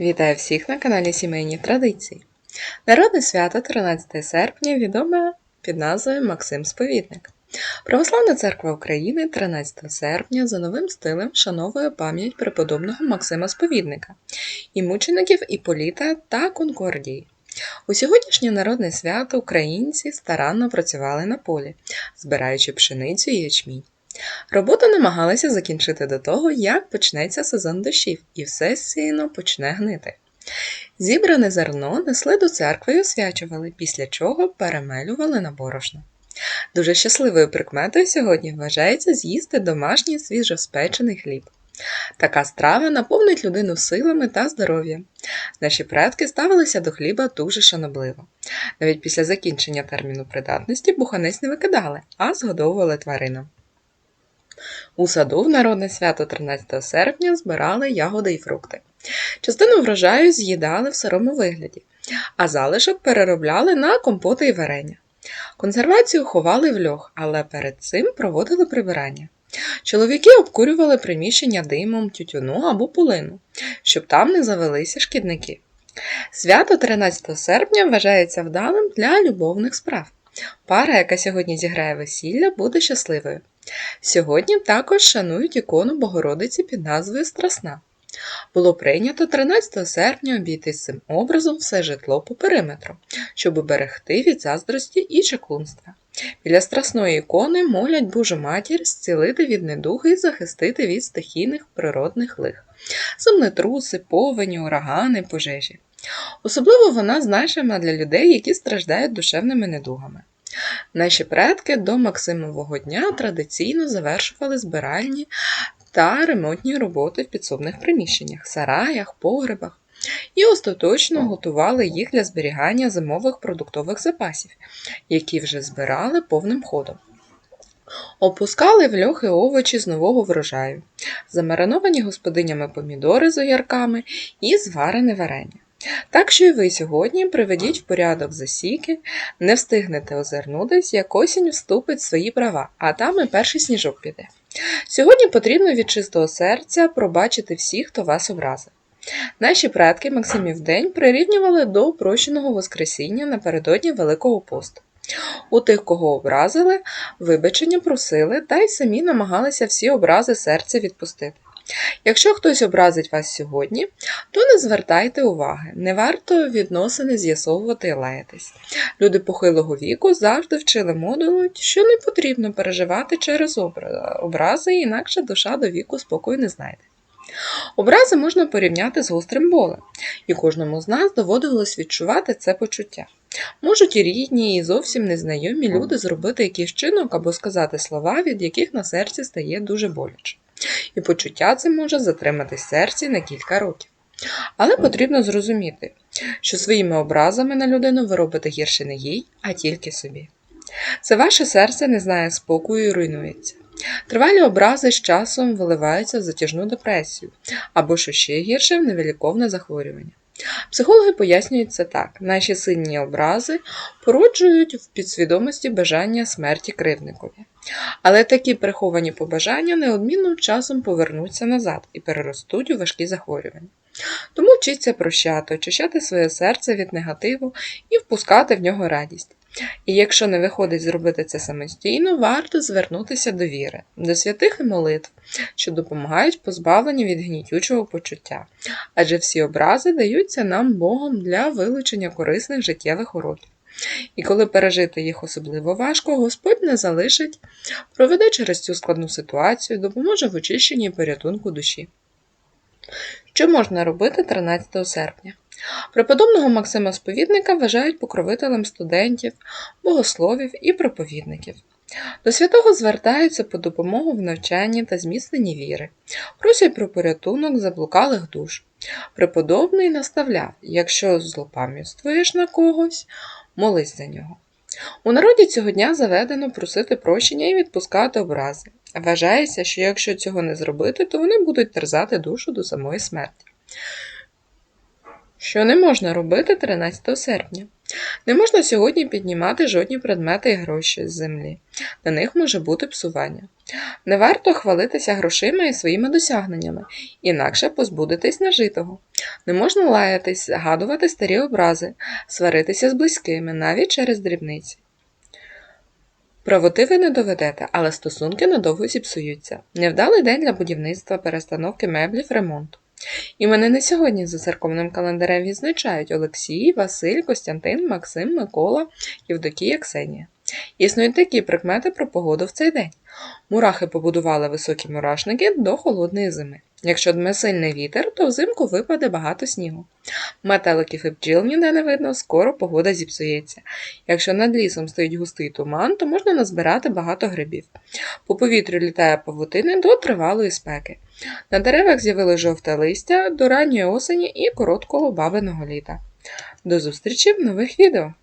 Вітаю всіх на каналі Сімейні Традиції. Народне свято 13 серпня відоме під назвою Максим Сповідник. Православна церква України 13 серпня за новим стилем вшановує пам'ять преподобного Максима Сповідника і мучеників Іполіта та Конкордії. У сьогоднішнє народне свято українці старанно працювали на полі, збираючи пшеницю і ячмінь. Роботу намагалися закінчити до того, як почнеться сезон дощів, і все сіно почне гнити. Зібране зерно несли до церкви і освячували, після чого перемелювали на борошно. Дуже щасливою прикметою сьогодні вважається з'їсти домашній свіжоспечений хліб. Така страва наповнить людину силами та здоров'ям. Наші предки ставилися до хліба дуже шанобливо. Навіть після закінчення терміну придатності буханець не викидали, а згодовували тваринам. У саду в народне свято 13 серпня збирали ягоди і фрукти. Частину врожаю з'їдали в сирому вигляді, а залишок переробляли на компоти і варення. Консервацію ховали в льох, але перед цим проводили прибирання. Чоловіки обкурювали приміщення димом, тютюну або полину, щоб там не завелися шкідники. Свято 13 серпня вважається вдалим для любовних справ. Пара, яка сьогодні зіграє весілля, буде щасливою. Сьогодні також шанують ікону Богородиці під назвою Страсна. Було прийнято 13 серпня обійти цим образом все житло по периметру, щоб берегти від заздрості і чаклунства. Біля страсної ікони молять Божу матір зцілити від недуги і захистити від стихійних природних лих, землетруси, повені, урагани, пожежі. Особливо вона значима для людей, які страждають душевними недугами. Наші предки до Максимового дня традиційно завершували збиральні та ремонтні роботи в підсобних приміщеннях, сараях, погребах і остаточно готували їх для зберігання зимових продуктових запасів, які вже збирали повним ходом. Опускали в льохи овочі з нового врожаю, замариновані господинями помідори з огірками і зварене варення. Так що і ви сьогодні приведіть в порядок засіки, не встигнете озирнутись, як осінь вступить в свої права, а там і перший сніжок піде. Сьогодні потрібно від чистого серця пробачити всіх, хто вас образив. Наші предки Максимів день прирівнювали до прощеного Воскресіння напередодні Великого посту. У тих, кого образили, вибачення просили та й самі намагалися всі образи серця відпустити. Якщо хтось образить вас сьогодні, то не звертайте уваги, не варто відносини з'ясовувати і лаятись. Люди похилого віку завжди вчили модулу, що не потрібно переживати через образи, інакше душа до віку спокою не знайде. Образи можна порівняти з гострим болем, і кожному з нас доводилось відчувати це почуття. Можуть і рідні, і зовсім незнайомі люди зробити якийсь чинок або сказати слова, від яких на серці стає дуже боляче. І почуття це може затримати серці на кілька років. Але потрібно зрозуміти, що своїми образами на людину ви робите гірше не їй, а тільки собі. Це ваше серце не знає спокою і руйнується. Тривалі образи з часом виливаються в затяжну депресію або, що ще гірше, в невиліковне захворювання. Психологи пояснюють це так: наші сильні образи породжують в підсвідомості бажання смерті кривникові. Але такі приховані побажання неодмінно часом повернуться назад і переростуть у важкі захворювання. Тому вчіться прощати, очищати своє серце від негативу і впускати в нього радість. І якщо не виходить зробити це самостійно, варто звернутися до віри, до святих і молитв, що допомагають позбавленню від гнітючого почуття, адже всі образи даються нам Богом для вилучення корисних життєвих уроків. І коли пережити їх особливо важко, Господь не залишить, проведе через цю складну ситуацію, допоможе в очищенні і порятунку душі. Що можна робити 13 серпня? Преподобного Максима Сповідника вважають покровителем студентів, богословів і проповідників. До святого звертаються по допомогу в навчанні та зміцненні віри, просять про порятунок заблукалих душ. Преподобний наставляв, якщо злопам'ятствуєш на когось, молись за нього. У народі цього дня заведено просити прощення і відпускати образи. Вважається, що якщо цього не зробити, то вони будуть терзати душу до самої смерті. Що не можна робити 13 серпня? Не можна сьогодні піднімати жодні предмети і гроші з землі. На них може бути псування. Не варто хвалитися грошима і своїми досягненнями, інакше позбудетесь нажитого. Не можна лаятись, згадувати старі образи, сваритися з близькими, навіть через дрібниці. Правоти ви не доведете, але стосунки надовго зіпсуються. Невдалий день для будівництва, перестановки меблів, ремонту. Іменини сьогодні за церковним календарем відзначають Олексій, Василь, Костянтин, Максим, Микола, Євдокія, Ксенія. Існують такі прикмети про погоду в цей день. Мурахи побудували високі мурашники до холодної зими. Якщо дме сильний вітер, то взимку випаде багато снігу. Метеликів і бджіл ніде не видно, скоро погода зіпсується. Якщо над лісом стоїть густий туман, то можна назбирати багато грибів. По повітрю літає павутини до тривалої спеки. На деревах з'явилось жовте листя до ранньої осені і короткого бабиного літа. До зустрічі в нових відео!